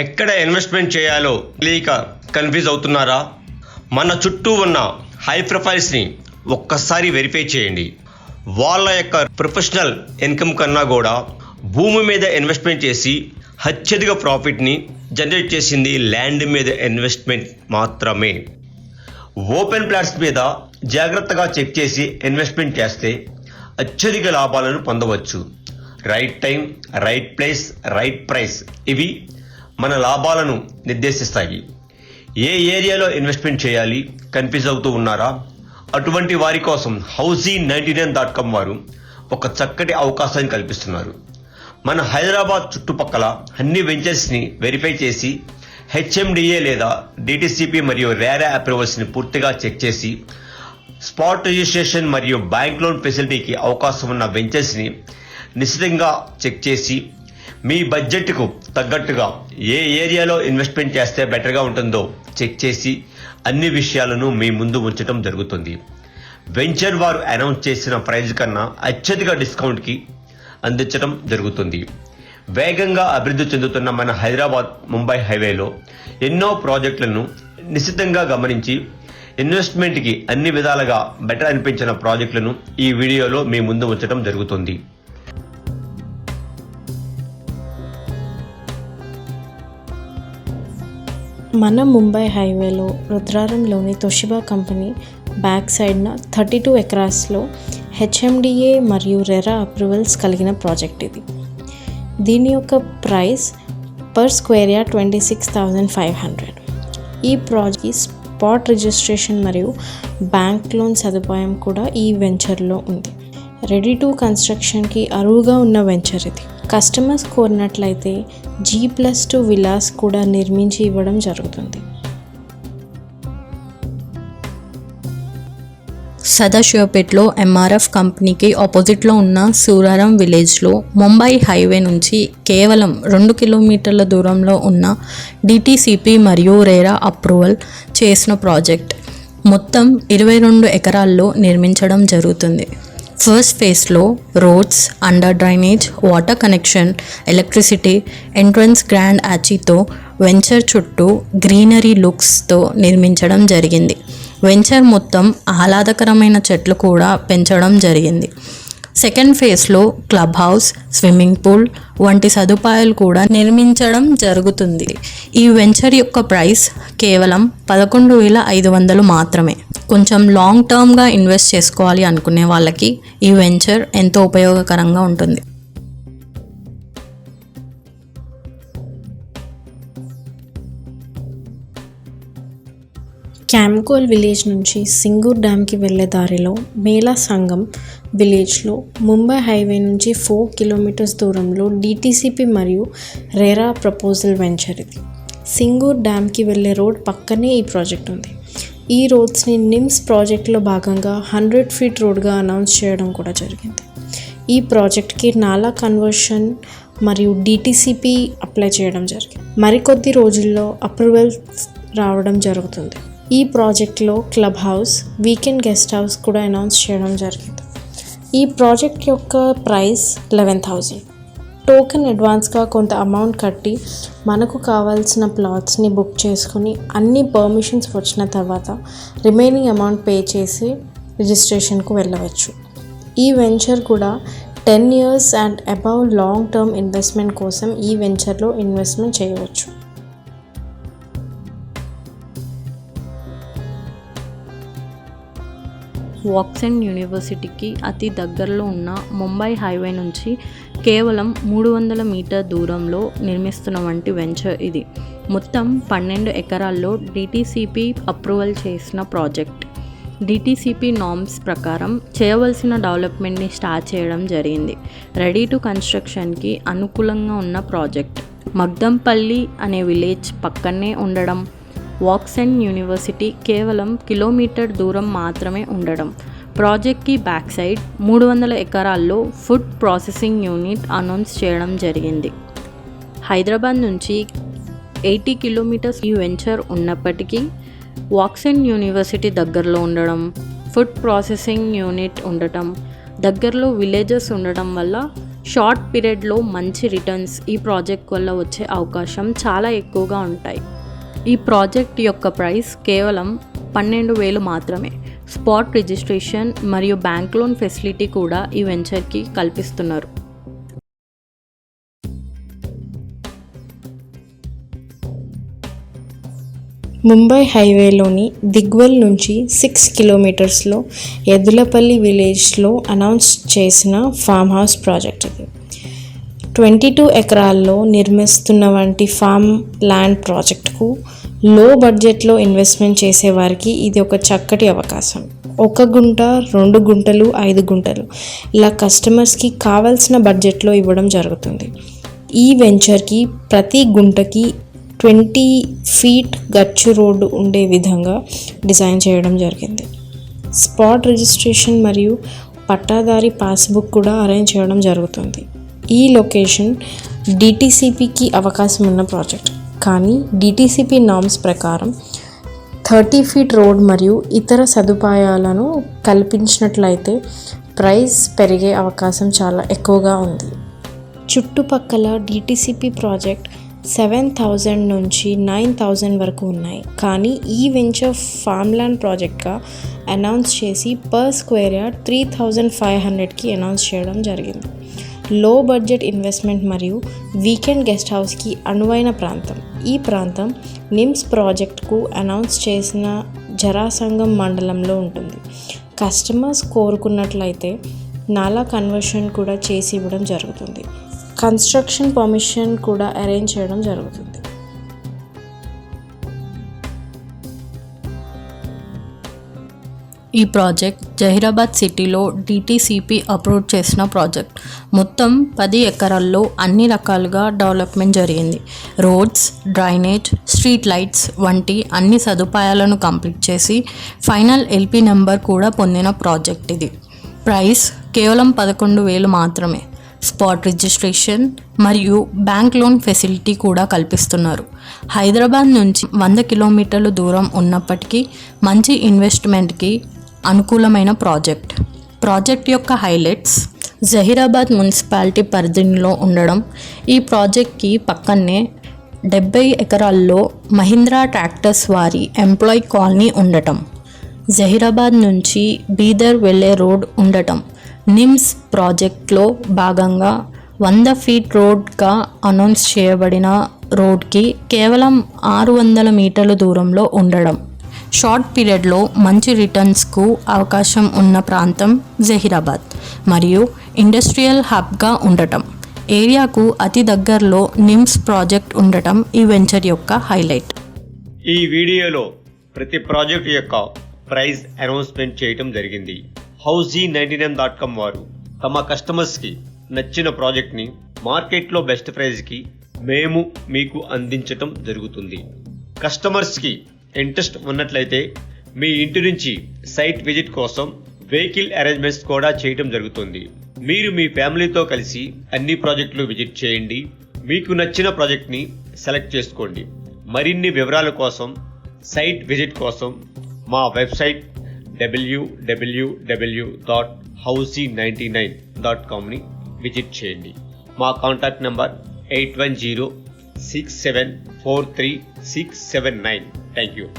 ఎక్కడ ఇన్వెస్ట్మెంట్ చేయాలో తెలియక కన్ఫ్యూజ్ అవుతున్నారా మన చుట్టూ ఉన్న హై ప్రొఫైల్స్ని ఒక్కసారి వెరిఫై చేయండి వాళ్ళ యొక్క ప్రొఫెషనల్ ఇన్కమ్ కన్నా కూడా భూమి మీద ఇన్వెస్ట్మెంట్ చేసి అత్యధిక ప్రాఫిట్ని జనరేట్ చేసింది ల్యాండ్ మీద ఇన్వెస్ట్మెంట్ మాత్రమే ఓపెన్ ప్లాట్స్ మీద జాగ్రత్తగా చెక్ చేసి ఇన్వెస్ట్మెంట్ చేస్తే అత్యధిక లాభాలను పొందవచ్చు right time right place right price ఇవి మన లాభాలను నిర్దేశిస్తాయి ఏ ఏరియాలో ఇన్వెస్ట్మెంట్ చేయాలి కన్ఫ్యూజ్ అవుతూ ఉన్నారా అటువంటి వారి కోసం Housy ninety nine dot com వారు ఒక చక్కటి అవకాశాన్ని కల్పిస్తున్నారు మన హైదరాబాద్ చుట్టుపక్కల అన్ని వెంచర్స్ని వెరిఫై చేసి హెచ్ఎండిఏ లేదా డిటిసిపి మరియు రేరా అప్రూవల్స్ని పూర్తిగా చెక్ చేసి స్పాట్ రిజిస్ట్రేషన్ మరియు బ్యాంక్ లోన్ ఫెసిలిటీకి అవకాశం ఉన్న వెంచర్స్ని నిశ్చితంగా చెక్ చేసి మీ బడ్జెట్కు తగ్గట్టుగా ఏ ఏరియాలో ఇన్వెస్ట్మెంట్ చేస్తే బెటర్గా ఉంటుందో చెక్ చేసి అన్ని విషయాలను మీ ముందు ఉంచడం జరుగుతుంది వెంచర్ వారు అనౌన్స్ చేసిన ప్రైజ్ కన్నా అత్యధిక డిస్కౌంట్కి అందించడం జరుగుతుంది వేగంగా అభివృద్ధి చెందుతున్న మన హైదరాబాద్ ముంబై హైవేలో ఎన్నో ప్రాజెక్టులను నిశ్చితంగా గమనించి ఇన్వెస్ట్మెంట్కి అన్ని విధాలుగా బెటర్ అనిపించిన ప్రాజెక్టులను ఈ వీడియోలో మీ ముందు ఉంచడం జరుగుతుంది మన ముంబై హైవేలో రుద్రారంలోని తొషిబా కంపెనీ బ్యాక్ సైడ్న థర్టీ టూ ఎకరాస్లో హెచ్ఎండిఏ మరియు రెరా అప్రూవల్స్ కలిగిన ప్రాజెక్ట్ ఇది దీని యొక్క price per square yeah twenty six thousand five hundred ఈ ప్రాజెక్ట్ స్పాట్ రిజిస్ట్రేషన్ మరియు బ్యాంక్ లోన్ సదుపాయం కూడా ఈ వెంచర్లో ఉంది రెడీ టు కన్స్ట్రక్షన్కి అరువుగా ఉన్న వెంచర్ ఇది కస్టమర్స్ కోరినట్లయితే జీ ప్లస్ టూ విలాస్ కూడా నిర్మించి ఇవ్వడం జరుగుతుంది సదాశివపేట్లో ఎంఆర్ఎఫ్ కంపెనీకి ఆపోజిట్లో ఉన్న సూరారం విలేజ్లో ముంబై హైవే నుంచి కేవలం రెండు కిలోమీటర్ల దూరంలో ఉన్న డిటీసీపీ మరియు రేరా అప్రూవల్ చేసిన ప్రాజెక్ట్ మొత్తం ఇరవై రెండు ఎకరాల్లో నిర్మించడం జరుగుతుంది ఫస్ట్ ఫేస్లో roads under drainage water connection electricity entrance grand యాచీతో venture చుట్టూ గ్రీనరీ లుక్స్తో నిర్మించడం జరిగింది వెంచర్ మొత్తం ఆహ్లాదకరమైన చెట్లు కూడా పెంచడం జరిగింది సెకండ్ ఫేజ్లో క్లబ్ హౌస్ స్విమ్మింగ్ పూల్ వంటి సదుపాయాలు కూడా నిర్మించడం జరుగుతుంది ఈ వెంచర్ యొక్క ప్రైస్ కేవలం పదకొండు వేల ఐదు వందలు మాత్రమే కొంచెం లాంగ్ టర్మ్గా ఇన్వెస్ట్ చేసుకోవాలి అనుకునే వాళ్ళకి ఈ వెంచర్ ఎంతో ఉపయోగకరంగా ఉంటుంది క్యాంకోల్ విలేజ్ నుంచి సింగూర్ డ్యామ్కి వెళ్ళే దారిలో మేళా సంఘం విలేజ్లో ముంబై హైవే నుంచి ఫోర్ కిలోమీటర్స్ దూరంలో డిటీసీపీ మరియు రేరా ప్రపోజల్ వెంచర్ ఇది సింగూర్ డ్యామ్కి వెళ్ళే రోడ్ పక్కనే ఈ ప్రాజెక్ట్ ఉంది ఈ రోడ్స్ని నిమ్స్ ప్రాజెక్ట్లో భాగంగా హండ్రెడ్ ఫీట్ రోడ్గా అనౌన్స్ చేయడం కూడా జరిగింది ఈ ప్రాజెక్ట్కి నాలా కన్వర్షన్ మరియు డిటిసిపి అప్లై చేయడం జరిగింది మరికొద్ది రోజుల్లో అప్రూవల్ రావడం జరుగుతుంది ఈ ప్రాజెక్ట్లో club house weekend guest house కూడా అనౌన్స్ చేయడం జరిగింది ఈ ప్రాజెక్ట్ యొక్క ప్రైస్ లెవెన్ థౌజండ్ టోకెన్ అడ్వాన్స్గా కొంత అమౌంట్ కట్టి మనకు కావాల్సిన ప్లాట్స్ని బుక్ చేసుకుని అన్ని పర్మిషన్స్ వచ్చిన తర్వాత రిమైనింగ్ అమౌంట్ పే చేసి రిజిస్ట్రేషన్కు వెళ్ళవచ్చు ఈ వెంచర్ కూడా ten years and above long term investment కోసం ఈ వెంచర్లో ఇన్వెస్ట్మెంట్ చేయవచ్చు వాక్సెన్ యూనివర్సిటీకి అతి దగ్గరలో ఉన్న ముంబై హైవే నుంచి కేవలం మూడు వందల మీటర్ దూరంలో నిర్మిస్తున్న వంటి వెంచర్ ఇది మొత్తం పన్నెండు ఎకరాల్లో డిటీసీపీ అప్రూవల్ చేసిన ప్రాజెక్ట్ డిటీసీపీ నామ్స్ ప్రకారం చేయవలసిన డెవలప్మెంట్ని స్టార్ట్ చేయడం జరిగింది రెడీ టు కన్స్ట్రక్షన్కి అనుకూలంగా ఉన్న ప్రాజెక్ట్ మగ్దంపల్లి అనే విలేజ్ పక్కనే ఉండడం వాక్సన్ యూనివర్సిటీ కేవలం కిలోమీటర్ దూరం మాత్రమే ఉండడం ప్రాజెక్ట్కి బ్యాక్ సైడ్ మూడు వందల ఎకరాల్లో ఫుడ్ ప్రాసెసింగ్ యూనిట్ అనౌన్స్ చేయడం జరిగింది హైదరాబాద్ నుంచి ఎయిటీ కిలోమీటర్స్ ఈ వెంచర్ ఉన్నప్పటికీ వాక్సన్ యూనివర్సిటీ దగ్గరలో ఉండడం ఫుడ్ ప్రాసెసింగ్ యూనిట్ ఉండటం దగ్గరలో విలేజెస్ ఉండటం వల్ల షార్ట్ పీరియడ్లో మంచి రిటర్న్స్ ఈ ప్రాజెక్ట్ వల్ల వచ్చే అవకాశం చాలా ఎక్కువగా ఉంటాయి ఈ ప్రాజెక్ట్ యొక్క ప్రైస్ కేవలం పన్నెండు వేలు మాత్రమే స్పాట్ రిజిస్ట్రేషన్ మరియు బ్యాంక్ లోన్ ఫెసిలిటీ కూడా ఈ వెంచర్కి కల్పిస్తున్నారు ముంబై హైవేలోని దిగ్వల్ నుంచి సిక్స్ కిలోమీటర్స్లో ఎదులపల్లి విలేజ్లో అనౌన్స్ చేసిన ఫామ్ హౌస్ ప్రాజెక్ట్ ఇది ట్వంటీ టూ ఎకరాల్లో నిర్మిస్తున్న వంటి ఫామ్ ల్యాండ్ ప్రాజెక్టుకు లో బడ్జెట్లో ఇన్వెస్ట్మెంట్ చేసే వారికి ఇది ఒక చక్కటి అవకాశం ఒక గుంట రెండు గుంటలు ఐదు గుంటలు ఇలా కస్టమర్స్కి కావాల్సిన బడ్జెట్లో ఇవ్వడం జరుగుతుంది ఈ వెంచర్కి ప్రతి గుంటకి ట్వంటీ ఫీట్ గచ్చు రోడ్డు ఉండే విధంగా డిజైన్ చేయడం జరిగింది స్పాట్ రిజిస్ట్రేషన్ మరియు పట్టాదారి పాస్బుక్ కూడా అరేంజ్ చేయడం జరుగుతుంది ఈ లొకేషన్ డిటీసీపీకి అవకాశం ఉన్న ప్రాజెక్ట్ కానీ డిటీసీపీ నామ్స్ ప్రకారం థర్టీ ఫీట్ రోడ్ మరియు ఇతర సదుపాయాలను కల్పించినట్లయితే ప్రైస్ పెరిగే అవకాశం చాలా ఎక్కువగా ఉంది చుట్టుపక్కల డిటీసీపీ ప్రాజెక్ట్ సెవెన్ థౌజండ్ నుంచి నైన్ థౌజండ్ వరకు ఉన్నాయి కానీ ఈ వెంచర్ ల్యాండ్ ప్రాజెక్ట్గా అనౌన్స్ చేసి per square yard three thousand five హండ్రెడ్కి అనౌన్స్ చేయడం జరిగింది లో బడ్జెట్ ఇన్వెస్ట్మెంట్ మరియు వీకెండ్ గెస్ట్ హౌస్కి అనువైన ప్రాంతం ఈ ప్రాంతం నిమ్స్ ప్రాజెక్ట్కు అనౌన్స్ చేసిన జరాసంగం మండలంలో ఉంటుంది కస్టమర్స్ కోరుకున్నట్లయితే నాలా కన్వర్షన్ కూడా చేసి ఇవ్వడం జరుగుతుంది కన్స్ట్రక్షన్ పర్మిషన్ కూడా అరేంజ్ చేయడం జరుగుతుంది ఈ ప్రాజెక్ట్ జహీరాబాద్ సిటీలో డిటీసీపీ అప్రూవ్ చేసిన ప్రాజెక్ట్ మొత్తం పది ఎకరాల్లో అన్ని రకాలుగా డెవలప్మెంట్ జరిగింది రోడ్స్ డ్రైనేజ్ స్ట్రీట్ లైట్స్ వంటి అన్ని సదుపాయాలను కంప్లీట్ చేసి ఫైనల్ ఎల్పి నెంబర్ కూడా పొందిన ప్రాజెక్ట్ ఇది ప్రైస్ కేవలం పదకొండు వేలు మాత్రమే స్పాట్ రిజిస్ట్రేషన్ మరియు బ్యాంక్ లోన్ ఫెసిలిటీ కూడా కల్పిస్తున్నారు హైదరాబాద్ నుంచి వంద కిలోమీటర్లు దూరం ఉన్నప్పటికీ మంచి ఇన్వెస్ట్మెంట్కి అనుకూలమైన ప్రాజెక్ట్ ప్రాజెక్ట్ యొక్క హైలైట్స్ జహీరాబాద్ మున్సిపాలిటీ పరిధిలో ఉండడం ఈ ప్రాజెక్ట్కి పక్కనే డెబ్బై ఎకరాల్లో మహీంద్రా ట్రాక్టర్స్ వారి ఎంప్లాయ్ కాలనీ ఉండటం జహీరాబాద్ నుంచి బీదర్ వెళ్ళే రోడ్ ఉండటం నిమ్స్ ప్రాజెక్ట్లో భాగంగా వంద ఫీట్ రోడ్గా అనౌన్స్ చేయబడిన రోడ్కి కేవలం ఆరు వందల మీటర్ల దూరంలో ఉండడం షార్ట్ పీరియడ్లో మంచి రిటర్న్స్కు అవకాశం ఉన్న ప్రాంతం జహీరాబాద్ మరియు ఇండస్ట్రియల్ హబ్గా ఉండటం ఏరియాకు అతి దగ్గరలో నిమ్స్ ప్రాజెక్ట్ ఉండటం ఈ వెంచర్ యొక్క హైలైట్ ఈ వీడియోలో ప్రతి ప్రాజెక్ట్ యొక్క ప్రైస్ అనౌన్స్మెంట్ చేయడం జరిగింది Housy ninety nine dot com వారు తమ కస్టమర్స్కి నచ్చిన ప్రాజెక్ట్ని మార్కెట్లో బెస్ట్ ప్రైస్కి మేము మీకు అందించటం జరుగుతుంది కస్టమర్స్కి ఇంట్రెస్ట్ ఉన్నట్లయితే మీ ఇంటి నుంచి సైట్ విజిట్ కోసం వెహికల్ అరేంజ్మెంట్స్ కూడా చేయడం జరుగుతుంది మీరు మీ ఫ్యామిలీతో కలిసి అన్ని ప్రాజెక్టులు విజిట్ చేయండి మీకు నచ్చిన ప్రాజెక్ట్ని సెలెక్ట్ చేసుకోండి మరిన్ని వివరాల కోసం సైట్ విజిట్ కోసం మా website W W W dot Housy ninety nine dot కామ్ని visit చేయండి మా contact number eight one zero 6743679. Thank you.